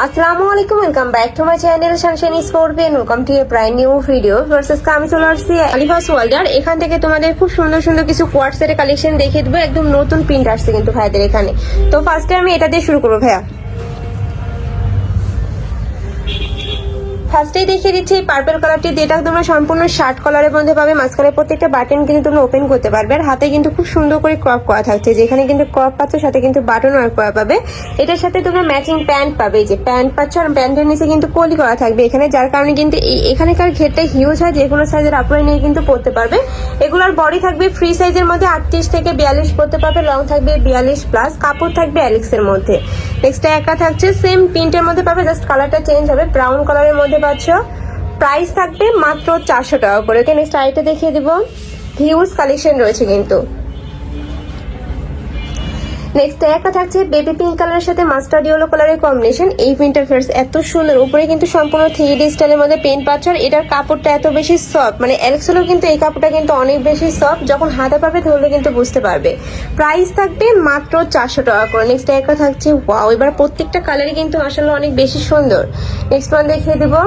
আসসালামু আলাইকুম welcome back to my channel sunshine স্পোর্টবেন welcome to a prime new video versus আমি চলে আসছি আলিফাস ওয়ার্ল্ডার এখান থেকে তোমাদের খুব সুন্দর সুন্দর কিছু কোয়ার্টসের কালেকশন দেখিয়ে দেবো। একদম নতুন প্রিন্ট আসছে কিন্তু ভাইদের এখানে। তো ফার্স্টে আমি এটা দিয়ে শুরু করব ভাইয়া। ফার্স্টেই দেখিয়ে দিচ্ছি, এই পার্পেল কালারটি যেটা তোমরা সম্পূর্ণ শার্ট কলারের মধ্যে পাবে। মাঝখানে প্রত্যেকটা বাটন কিন্তু তোমরা ওপেন করতে পারবে। আর হাতে কিন্তু খুব সুন্দর করে ক্রপ করা থাকছে। যেখানে কিন্তু ক্রপ পাচ্ছ, সাথে কিন্তু বাটন ওয়ার্ক করা পাবে। এটার সাথে তোমরা ম্যাচিং প্যান্ট পাবে। যে প্যান্ট পাচ্ছ, আর প্যান্টের নিচে কিন্তু কলি করা থাকবে। এখানে যার কারণে কিন্তু এখানেকার ঘেরটা হিউজ হয়, যে কোনো সাইজের আপনারা নিয়ে কিন্তু পড়তে পারবে। এগুলোর বডি থাকবে ফ্রি সাইজের মধ্যে আটত্রিশ থেকে বিয়াল্লিশ পড়তে পারবে। লং থাকবে বিয়াল্লিশ প্লাস কাপড় থাকবে অ্যালেক্সের মধ্যে। নেক্সট একা থাকছে সেম প্রিন্টের মধ্যে পাবে। জাস্ট কালারটা চেঞ্জ হবে। ব্রাউন কালারের মধ্যে পাচ্ছ প্রাইস থাকবে মাত্র চারশো টাকা করে। কেন স্টাইলটা দেখিয়ে দেবো। হিউজ কালেকশন রয়েছে কিন্তু। নেক্সট একটা থাকছে বেবি পিঙ্ক কালারের সাথে মাস্টার্ড ইয়েলো কালারের কম্বিনেশন এই প্রিন্টার ফেয়ার্স এত সুন্দর। উপরে কিন্তু সম্পূর্ণ থ্রি ডি স্টাইলের মধ্যে পেন্ট পাচ্ছ এটার কাপড়টা এত বেশি সফট মানে এলক্সেলও কিন্তু এই কাপড়টা কিন্তু অনেক বেশি সফট যখন হাতে পাবে ধরলে কিন্তু বুঝতে পারবে। প্রাইস থাকবে মাত্র চারশো টাকা করে। নেক্সট একটা থাকছে ওয়াও এবার প্রত্যেকটা কালারই কিন্তু আসলে অনেক বেশি সুন্দর। নেক্সট ওয়ান দেখিয়ে দেবো।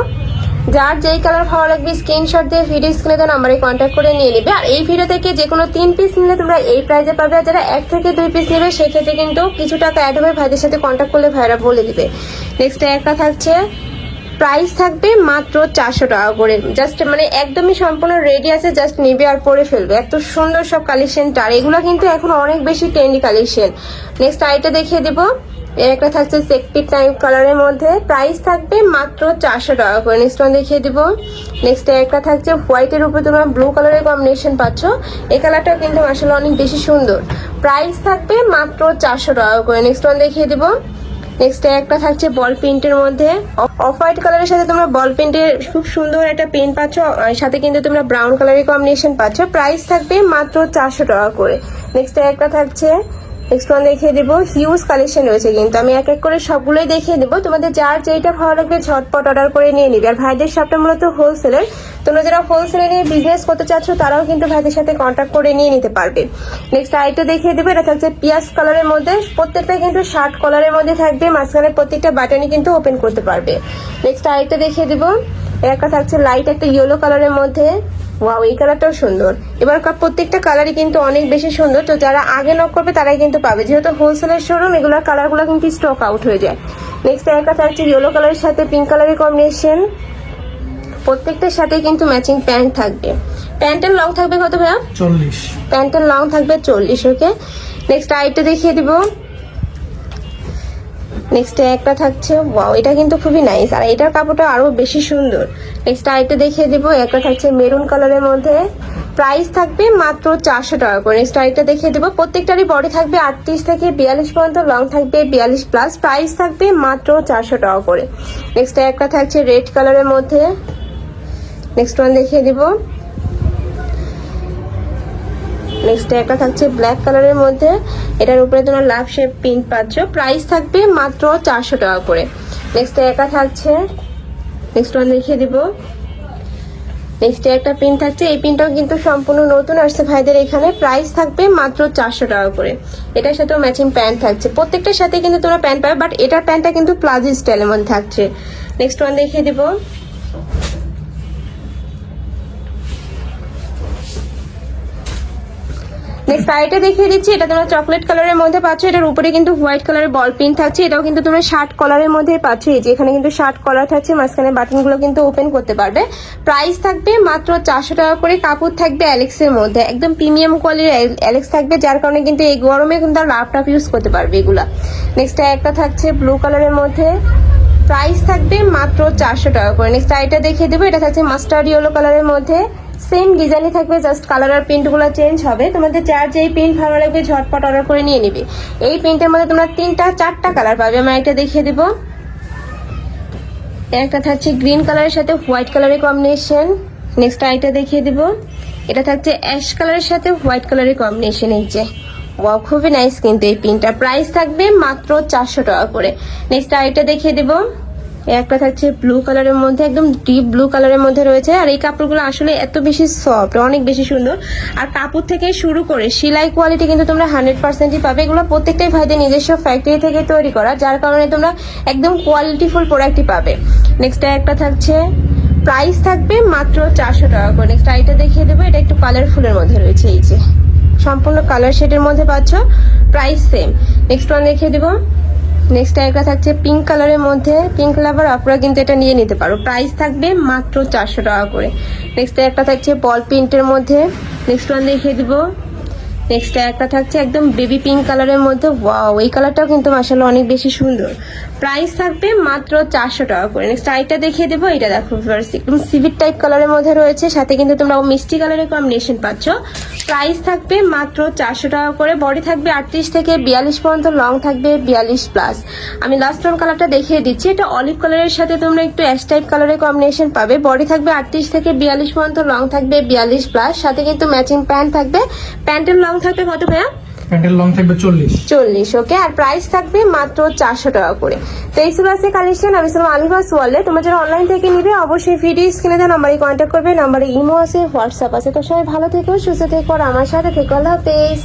যার যেই কালার ভালো লাগবে স্ক্রিনশট দিয়ে ভিডিও স্ক্রিনে তো নাম্বারে কন্ট্যাক্ট করে নিয়ে নেবে। আর এই ভিডিও থেকে যে কোনো তিন পিস নিলে তোমরা এই প্রাইজে পাবে। আর যারা এক থেকে দুই পিস নেবে, সেক্ষেত্রে কিন্তু কিছু টাকা অ্যাড হবে। ভাইদের সাথে কন্ট্যাক্ট করলে ভাইরা বলে দিবে। নেক্সট একটা থাকছে প্রাইস থাকবে মাত্র চারশো টাকা করে। জাস্ট মানে একদমই সম্পূর্ণ রেডি আছে জাস্ট নিবে আর পরে ফেলবে। এত সুন্দর সব কালেকশনটা আর এগুলো কিন্তু এখন অনেক বেশি ট্রেন্ডি কালেকশন নেক্সট আইটা দেখিয়ে দেবো। এর একটা থাকছে সেকপি টাইপ কালারের মধ্যে। প্রাইস থাকবে মাত্র চারশো টাকা করে। নেক্সট ওয়ান দেখিয়ে দিব। নেক্সট একটা থাকছে হোয়াইটের উপরে তোমরা ব্লু কালারের কম্বিনেশন পাচ্ছ। এই কালারটা কিন্তু আসলে অনেক বেশি সুন্দর। প্রাইস থাকবে মাত্র চারশো টাকা করে। নেক্সট ওয়ান দেখিয়ে দিব। নেক্সট একটা থাকছে বল প্রিন্টের মধ্যে। অফ হোয়াইট কালারের সাথে তোমরা বল প্রিন্টের খুব সুন্দর একটা পেন পাচ্ছ। সাথে কিন্তু তোমরা ব্রাউন কালারের কম্বিনেশন পাচ্ছ। প্রাইস থাকবে মাত্র চারশো টাকা করে। নেক্সট একটা থাকছে ওয়ান দেখিয়ে দিব। হিউজ কালেকশন রয়েছে কিন্তু। আমি এক এক করে সবগুলোই দেখিয়ে দেবো। তোমাদের যার যেটা ভালো লাগবে ঝটপট অর্ডার করে নিয়ে নিবে। আর ভাইদের শপটা মূলত হোলসেলের তোমরা যারা হোলসেলে নিয়ে বিজনেস করতে চাচ্ছ, তারাও কিন্তু ভাইদের সাথে কন্ট্যাক্ট করে নিয়ে নিতে পারবে। নেক্সট আরেকটা দেখিয়ে দেবো। এটা থাকছে পিয়াজ কালারের মধ্যে। প্রত্যেকটা কিন্তু শার্ট কলারের মধ্যে থাকবে। মাঝখানে প্রত্যেকটা বাটনই কিন্তু ওপেন করতে পারবে। নেক্সট আরেকটা দেখিয়ে দেবো। একটা থাকছে লাইট একটা ইয়েলো কালারের মধ্যে। ওয়াও এই কালারটাও সুন্দর। এবার প্রত্যেকটা কালারই কিন্তু অনেক বেশি সুন্দর। তো যারা আগে নক করবে তারাই কিন্তু পাবে। যেহেতু হোলসেলের শোরুম এগুলোর কালারগুলো কিন্তু স্টক আউট হয়ে যায়। নেক্সট একটা থাকছে ইয়েলো কালারের সাথে পিঙ্ক কালারের কম্বিনেশন প্রত্যেকটার সাথে কিন্তু ম্যাচিং প্যান্ট থাকবে। প্যান্টের লং থাকবে কত ভাইয়া? চল্লিশ। প্যান্টের লং থাকবে চল্লিশ ওকে নেক্সট আইটা দেখিয়ে দিব। নেক্সট একটা থাকছে ওয়াও এটা কিন্তু খুবই নাইস আর এটার কাপড়টা আরও বেশি সুন্দর। নেক্সট আইটা দেখিয়ে দিব, একটা থাকছে মেরুন কালারের মধ্যে। প্রাইস থাকবে মাত্র চারশো টাকা করে। নেক্সট আইটা দেখিয়ে দেবো, প্রত্যেকটারই বডি থাকবে আটত্রিশ থেকে বিয়াল্লিশ পর্যন্ত লং থাকবে বিয়াল্লিশ প্লাস প্রাইস থাকবে মাত্র চারশো টাকা করে। নেক্সট একটা থাকছে রেড কালারের মধ্যে। নেক্সট ওয়ান দেখিয়ে দিব। নেক্সট একটা থাকছে ব্ল্যাক কালারের মধ্যে। এটার উপরে তোমরা লাভ শেপ প্রিন্ট পাচ্ছ। প্রাইস থাকবে মাত্র চারশো টাকা করে। নেক্সট একটা থাকছে। নেক্সট ওয়ান দেখিয়ে দিব। নেক্সট একটা পিন থাকছে। এই পিনটাও কিন্তু সম্পূর্ণ নতুন আসছে ভাইদের এখানে। প্রাইস থাকবে মাত্র চারশো টাকা করে। এটার সাথেও ম্যাচিং প্যান্ট থাকছে। প্রত্যেকটার সাথে কিন্তু তোমরা প্যান্ট পাবে বাট এটার প্যান্টটা কিন্তু প্লাজো স্টাইলের মধ্যে থাকছে। নেক্সট ওয়ান দেখিয়ে দিব। নেক্সট শাড়িটা দেখিয়ে দিচ্ছি। এটা তোমরা চকলেট কালারের মধ্যে পাচ্ছ। এটার উপরে কিন্তু হোয়াইট কালারের বল প্রিন্ট থাকছে। এটাও কিন্তু তোমরা শার্ট কলারের মধ্যে পাচ্ছ। এই যে এখানে কিন্তু শার্ট কলার থাকছে। মাঝখানে বাটনগুলো কিন্তু ওপেন করতে পারবে। প্রাইস থাকবে মাত্র চারশো টাকা করে। কাপড় থাকবে অ্যালেক্সের মধ্যে। একদম প্রিমিয়াম কোয়ালিটির অ্যালেক্স থাকবে, যার কারণে কিন্তু এই গরমে কিন্তু ল্যাপটপ ইউজ করতে পারবে এগুলা। নেক্সট একটা থাকছে ব্লু কালারের মধ্যে। প্রাইস থাকবে মাত্র চারশো টাকা করে। নেক্সট আইটা দেখিয়ে দেবো। এটা থাকছে মাস্টার্ড ইয়েলো কালারের মধ্যে। সেম ডিজাইনই থাকবে জাস্ট কালার আর প্রিন্টগুলো চেঞ্জ হবে। তোমাদের যার যেই প্রিন্ট ভালো লাগবে, ঝটপট অর্ডার করে নিয়ে নিবে। এই প্রিন্টের মধ্যে তোমরা তিনটা, চারটা কালার পাবে। আমি একটা দেখিয়ে দেবো। একটা থাকছে গ্রিন কালারের সাথে হোয়াইট কালারের কম্বিনেশন নেক্সট আইটা দেখিয়ে দিব। এটা থাকছে অ্যাশ কালারের সাথে হোয়াইট কালারের কম্বিনেশন এই যে ওয়াও খুবই নাইস কিন্তু এই প্রিন্টটা প্রাইস থাকবে মাত্র চারশো টাকা করে। নেক্সট আইটা দেখিয়ে দিব। একটা থাকছে ব্লু কালারের মধ্যে, একদম ডিপ ব্লু কালারের মধ্যে রয়েছে। আর এই কাপড়গুলো আসলে এত বেশি সফট অনেক বেশি সুন্দর। আর কাপড় থেকে শুরু করে সেলাই কোয়ালিটি কিন্তু তোমরা হান্ড্রেড পার্সেন্টই পাবে। এগুলো প্রত্যেকটাই ভাইদের নিজস্ব ফ্যাক্টরি থেকে তৈরি করা, যার কারণে তোমরা একদম কোয়ালিটিফুল প্রোডাক্টই পাবে। নেক্সট একটা থাকছে প্রাইস থাকবে মাত্র চারশো টাকা করে। নেক্সট আইটা দেখিয়ে দেবো, এটা একটু কালারফুলের মধ্যে রয়েছে, এই যে। সম্পূর্ণ কালার শেডের মধ্যে পাচ্ছ প্রাইস সেম নেক্সট ওয়ান দেখিয়ে দেবো নেক্সট একটা থাকছে পিঙ্ক কালারের মধ্যে। পিঙ্ক লাভার আপনারা কিন্তু এটা নিয়ে নিতে পারো। প্রাইস থাকবে মাত্র চারশো টাকা করে। নেক্সট একটা থাকছে বল প্রিন্টের মধ্যে। নেক্সট ওয়ান দেখিয়ে দিব। নেক্সট একটা থাকছে একদম বেবি পিঙ্ক কালারের মধ্যে। ওয়াও এই কালারটাও কিন্তু মাসাল্লাহ অনেক বেশি সুন্দর। প্রাইস থাকবে মাত্র চারশো টাকা করে। নেক্সট আইটা দেখিয়ে দেবো, এটা দেখো একদম সিভিট টাইপ কালারের মধ্যে রয়েছে। সাথে কিন্তু তোমরা মিষ্টি কালারের কম্বিনেশন পাচ্ছ। প্রাইস থাকবে মাত্র চারশো টাকা করে। বডি থাকবে আটত্রিশ থেকে বিয়াল্লিশ পর্যন্ত লং থাকবে বিয়াল্লিশ প্লাস আমি লাস্ট ওয়ান কালারটা দেখিয়ে দিচ্ছি। এটা অলিভ কালারের সাথে তোমরা একটু অ্যাশ টাইপ কালারের কম্বিনেশন পাবে। বডি থাকবে আটত্রিশ থেকে বিয়াল্লিশ পর্যন্ত লং থাকবে বিয়াল্লিশ প্লাস সাথে কিন্তু ম্যাচিং প্যান্ট থাকবে। প্যান্টের লং থাকবে কত ভাইয়া? প্যান্টের লং থাকবে চল্লিশ। চল্লিশ ওকে আর প্রাইস থাকবে মাত্র চারশো টাকা করে। তো এই ছিল আজকে কালেকশন আমি ছিলাম আলিবাস ওয়ালে তোমরা যারা অনলাইন থেকে নিবে অবশ্যই ভিডিও স্ক্রিনে দেওয়া নাম্বারে কন্ট্যাক্ট করবে নাম্বারে ইমো আছে হোয়াটসঅ্যাপ আছে। তো সবাই ভালো থেকো সুস্থ থেকো আর আমার সাথে থেকো। আল্লাহ হাফেজ।